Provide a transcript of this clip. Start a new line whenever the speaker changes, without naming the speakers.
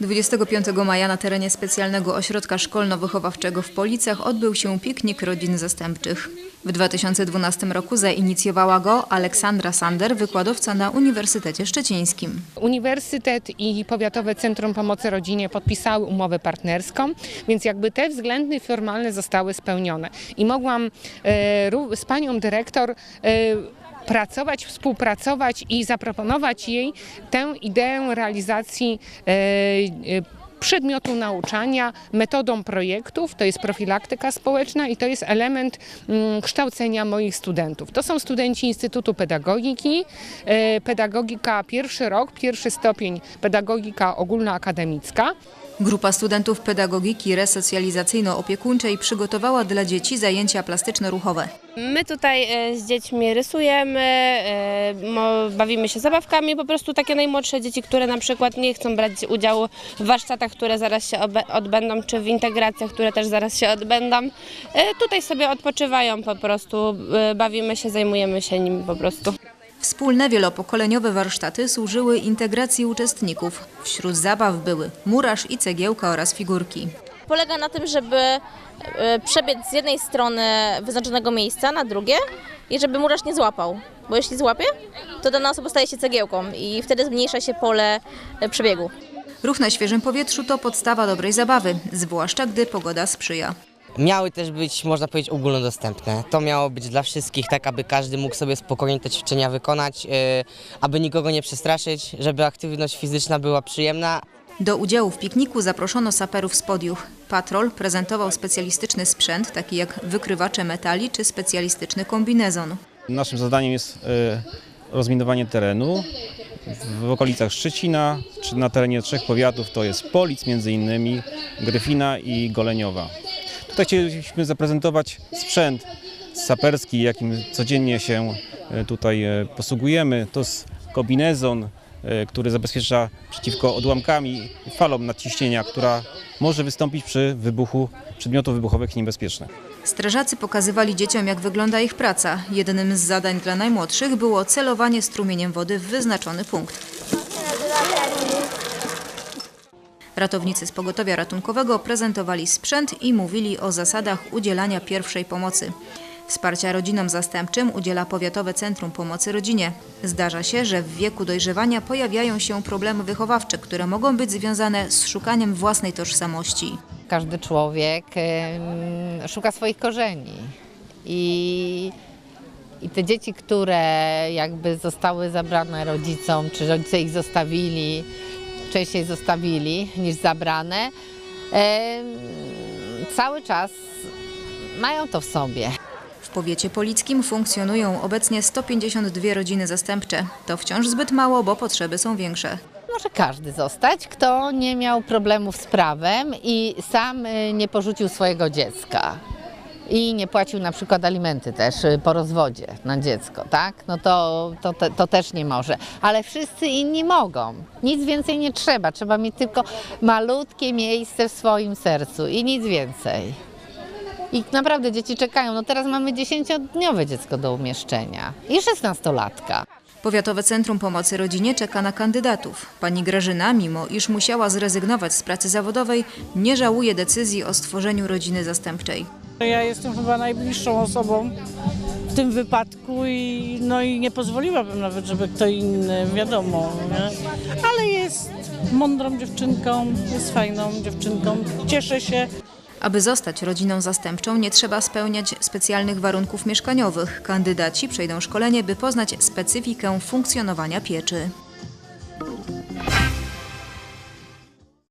25 maja na terenie specjalnego ośrodka szkolno-wychowawczego w Policach odbył się piknik rodzin zastępczych. W 2012 roku zainicjowała go Aleksandra Sander, wykładowca na Uniwersytecie Szczecińskim.
Uniwersytet i Powiatowe Centrum Pomocy Rodzinie podpisały umowę partnerską, więc jakby te względy formalne zostały spełnione. I mogłam e, z panią dyrektor e, pracować, współpracować i zaproponować jej tę ideę realizacji e, e, przedmiotu nauczania metodą projektów, to jest profilaktyka społeczna i to jest element mm, kształcenia moich studentów. To są studenci Instytutu Pedagogiki, e, pedagogika pierwszy rok, pierwszy stopień pedagogika ogólnoakademicka.
Grupa studentów pedagogiki resocjalizacyjno-opiekuńczej przygotowała dla dzieci zajęcia plastyczno-ruchowe.
My tutaj e, z dziećmi rysujemy, e, bawimy się zabawkami, po prostu takie najmłodsze dzieci, które na przykład nie chcą brać udziału w warsztatach, które zaraz się odbędą, czy w integracjach, które też zaraz się odbędą. E, Tutaj sobie odpoczywają po prostu, bawimy się, zajmujemy się nimi po prostu.
Wspólne wielopokoleniowe warsztaty służyły integracji uczestników. Wśród zabaw były murarz i cegiełka oraz figurki.
polega na tym, żeby e, przebiec z jednej strony wyznaczonego miejsca na drugie i żeby murarz nie złapał. Bo jeśli złapie, to dana osoba staje się cegiełką i wtedy zmniejsza się pole e, przebiegu.
Ruch na świeżym powietrzu to podstawa dobrej zabawy, zwłaszcza gdy pogoda sprzyja.
Miały też być, można powiedzieć, ogólnodostępne. To miało być dla wszystkich, tak aby każdy mógł sobie spokojnie te ćwiczenia wykonać, yy, aby nikogo nie przestraszyć, żeby aktywność fizyczna była przyjemna,
Do udziału w pikniku zaproszono saperów z podiuch. Patrol prezentował specjalistyczny sprzęt, taki jak wykrywacze metali czy specjalistyczny kombinezon.
Naszym zadaniem jest e, rozminowanie terenu w okolicach Szczecina, czy na terenie trzech powiatów, to jest Polic między innymi, Gryfina i Goleniowa. Tutaj chcieliśmy zaprezentować sprzęt saperski, jakim codziennie się e, tutaj e, posługujemy. To jest kombinezon, e, który zabezpiecza przeciwko odłamkami falom nadciśnienia, która może wystąpić przy wybuchu przedmiotów wybuchowych niebezpiecznych.
Strażacy pokazywali dzieciom, jak wygląda ich praca. Jednym z zadań dla najmłodszych było celowanie strumieniem wody w wyznaczony punkt. Ratownicy z pogotowia ratunkowego prezentowali sprzęt i mówili o zasadach udzielania pierwszej pomocy. Wsparcia rodzinom zastępczym udziela Powiatowe Centrum Pomocy Rodzinie. Zdarza się, że w wieku dojrzewania pojawiają się problemy wychowawcze, które mogą być związane z szukaniem własnej tożsamości.
Każdy człowiek szuka swoich korzeni. I, I te dzieci, które jakby zostały zabrane rodzicom, czy rodzice ich zostawili, częściej zostawili niż zabrane, cały czas mają to w sobie.
W powiecie polickim funkcjonują obecnie 152 rodziny zastępcze. To wciąż zbyt mało, bo potrzeby są większe.
Może każdy zostać, kto nie miał problemów z prawem i sam y, nie porzucił swojego dziecka. I nie płacił na przykład alimenty też y, po rozwodzie na dziecko, tak? No to, to, to też nie może. Ale wszyscy inni mogą. Nic więcej nie trzeba. Trzeba mieć tylko malutkie miejsce w swoim sercu i nic więcej. I naprawdę dzieci czekają. No teraz mamy 10-dniowe dziecko do umieszczenia i 16-latka.
Powiatowe Centrum Pomocy Rodzinie czeka na kandydatów. Pani Grażyna, mimo iż musiała zrezygnować z pracy zawodowej, nie żałuje decyzji o stworzeniu rodziny zastępczej.
Ja jestem chyba najbliższą osobą w tym wypadku i, no i nie pozwoliłabym nawet, żeby kto inny, wiadomo, nie? ale jest mądrą dziewczynką, jest fajną dziewczynką, cieszę się.
Aby zostać rodziną zastępczą, nie trzeba spełniać specjalnych warunków mieszkaniowych. Kandydaci przejdą szkolenie, by poznać specyfikę funkcjonowania pieczy.